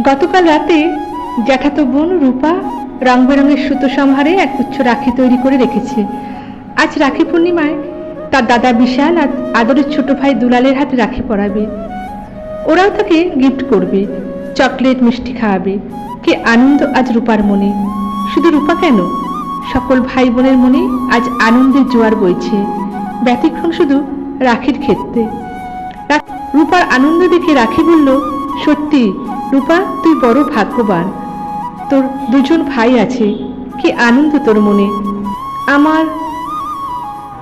গতকাল রাতে জ্যাঠাতো বোন রূপা রং বেরঙের সুতো সম্হারে এক গুচ্ছ রাখি তৈরি করে রেখেছে। আজ রাখি পূর্ণিমায় তার দাদা বিশাল আর আদরের ছোট ভাই দুলালের হাতে রাখি পরাবে। ওরাও তাকে গিফট করবে চকলেট মিষ্টি খাওয়াবে। কি আনন্দ আজ রূপার মনে। শুধু রূপা কেন? সকল ভাই বোনের মনে আজ আনন্দের জোয়ার বইছে। ব্যতিক্রম শুধু রাখির ক্ষেত্রে। রূপার আনন্দ দেখে রাখি বলল, সত্যি রূপা, তুই বড় ভাগ্যবান। তোর দুজন ভাই আছে, কি আনন্দ তোর মনে। আমার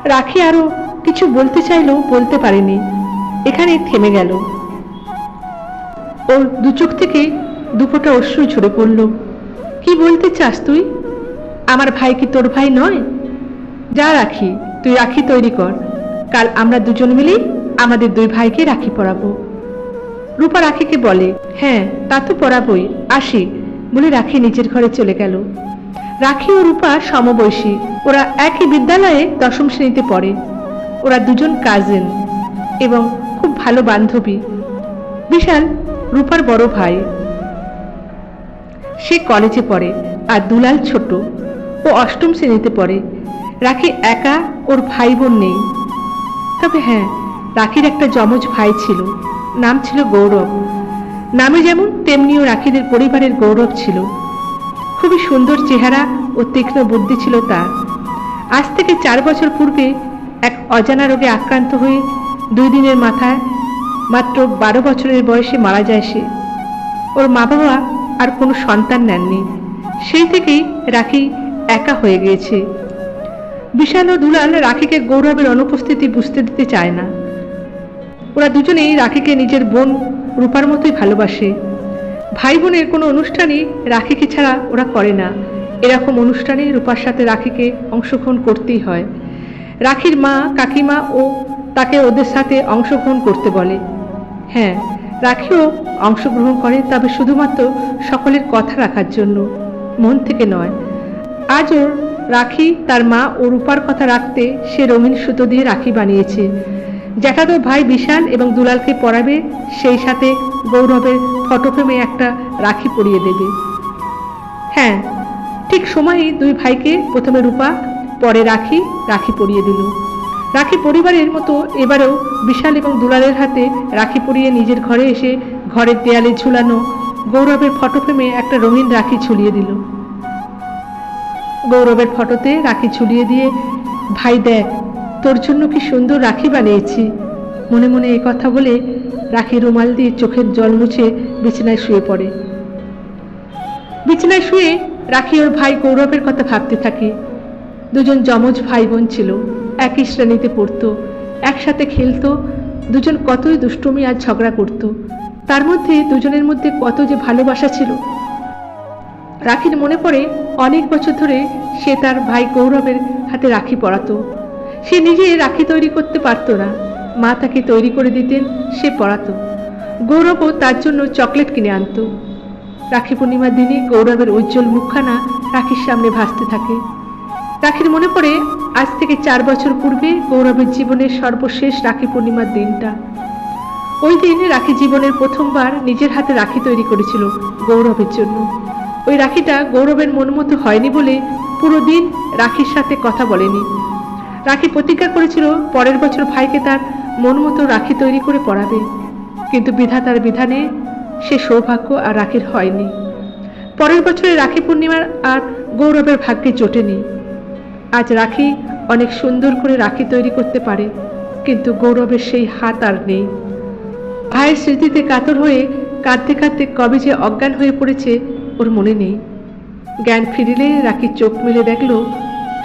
রাখি আরও কিছু বলতে চাইলেও বলতে পারেনি। এখানে থেমে গেল। ওর দু চোখ থেকে দুপোটা অশ্রু ঝরে পড়ল। কি বলতে চাস তুই? আমার ভাই কি তোর ভাই নয়? যা রাখি, তুই রাখি তৈরি কর। কাল আমরা দুজন মিলেই আমাদের দুই ভাইকে রাখি পরাবো। রূপা রাখিকে বলে হ্যাঁ তা তো পরাবই। আসি। বলে রাখি নিজের ঘরে চলে গেল। রাখি ও রূপা সমবয়সী। ওরা একই বিদ্যালয়ে দশম শ্রেণীতে পড়ে। ওরা দুজন কাজিন এবং খুব ভালো বান্ধবী। বিশাল, রূপার বড় ভাই। সে কলেজে পড়ে আর দুলাল ছোট। ও অষ্টম শ্রেণীতে পড়ে। রাখি একা ওর ভাই বোন নেই। তবে হ্যাঁ রাখির একটা যমজ ভাই ছিল। নাম ছিল গৌরব। নামে যেমন তেমনিও রাখিদের পরিবারের গৌরব ছিল। খুবই সুন্দর চেহারা ও তীক্ষ্ণ বুদ্ধি ছিল তার। আজ থেকে চার বছর পূর্বে এক অজানা রোগে আক্রান্ত হয়ে দুই দিনের মাথায় মাত্র বারো বছরের বয়সে মারা যায় সে। ওর মা বাবা আর কোনো সন্তান নেননি। সেই থেকেই রাখি একা হয়ে গিয়েছে। বিশাল ও দুলাল রাখিকে গৌরবের অনুপস্থিতি বুঝতে দিতে চায় না। ওরা দুজনেই রাখিকে নিজের বোন রূপার মতোই ভালোবাসে। ভাই বোনের কোনো অনুষ্ঠানই রাখিকে ছাড়া ওরা করে না। এরকম অনুষ্ঠানে রূপার সাথে রাখিকে অংশগ্রহণ করতেই হয়। রাখির মা, কাকিমা ও তাকে ওদের সাথে অংশগ্রহণ করতে বলে। হ্যাঁ রাখিও অংশগ্রহণ করে, তবে শুধুমাত্র সকলের কথা রাখার জন্য। মন থেকে নয়। আজ ওর রাখি, তার মা ও রূপার কথা রাখতে সে রঙিন সুতো দিয়ে রাখি বানিয়েছে। জ্যাঠাতো ভাই বিশাল এবং দুলালকে পরাবে, সেই সাথে গৌরবের ফটোফ্রেমে একটা রাখি পরিয়ে দেবে। হ্যাঁ ঠিক সময়েই দুই ভাইকে প্রথমে রূপা, পরে রাখি রাখি পরিয়ে দিল। রাখি পরিবারের মতো এবারেও বিশাল এবং দুলালের হাতে রাখি পরিয়ে নিজের ঘরে এসে ঘরের দেয়ালে ঝুলানো গৌরবের ফটোফ্রেমে একটা রঙিন রাখি ঝুলিয়ে দিল। গৌরবের ফটোতে রাখি ঝুলিয়ে দিয়ে, ভাই দেখ তোর জন্য কি সুন্দর রাখি বানিয়েছি? মনে মনে এ কথা বলে রাখি রুমাল দিয়ে চোখের জল মুছে বিছানায় শুয়ে পড়ে। বিছানায় শুয়ে রাখি ওর ভাই গৌরবের কথা ভাবতে থাকে। দুজন যমজ ভাই বোন ছিল, একই শ্রেণীতে পড়তো, একসাথে খেলতো, দুজন কতই দুষ্টুমি আর ঝগড়া করত। তার মধ্যে দুজনের মধ্যে কত যে ভালোবাসা ছিল। রাখির মনে পড়ে অনেক বছর ধরে সে তার ভাই গৌরবের হাতে রাখি পরাতো। সে নিজে রাখি তৈরি করতে পারতো না। মা তাকে তৈরি করে দিতেন, সে পরাতো গৌরবও তার জন্য চকলেট কিনে আনতো। রাখি পূর্ণিমার দিনে গৌরবের উজ্জ্বল মুখখানা রাখির সামনে ভাসতে থাকে। রাখির মনে পড়ে, আজ থেকে চার বছর পূর্বে গৌরবের জীবনের সর্বশেষ রাখি পূর্ণিমার দিনটা। ওই দিন রাখি জীবনের প্রথমবার নিজের হাতে রাখি তৈরি করেছিল গৌরবের জন্য। ওই রাখিটা গৌরবের মন মতো হয়নি বলে পুরো দিন রাখির সাথে কথা বলেনি। রাখি প্রতিজ্ঞা করেছিল, পরের বছর ভাইকে তার মন মতো রাখি তৈরি করে পড়াবে। কিন্তু বিধাতার বিধানে সে সৌভাগ্য আর রাখির হয়নি। পরের বছরে রাখি পূর্ণিমার আর গৌরবের ভাগ্যে জোটেনি। আজ রাখি অনেক সুন্দর করে রাখি তৈরি করতে পারে, কিন্তু গৌরবের সেই হাত আর নেই। ভাইয়ের স্মৃতিতে কাতর হয়ে কাঁদতে কাঁদতে কবে যে অজ্ঞান হয়ে পড়েছে ওর মনে নেই। জ্ঞান ফিরিলে রাখি চোখ মেলে দেখল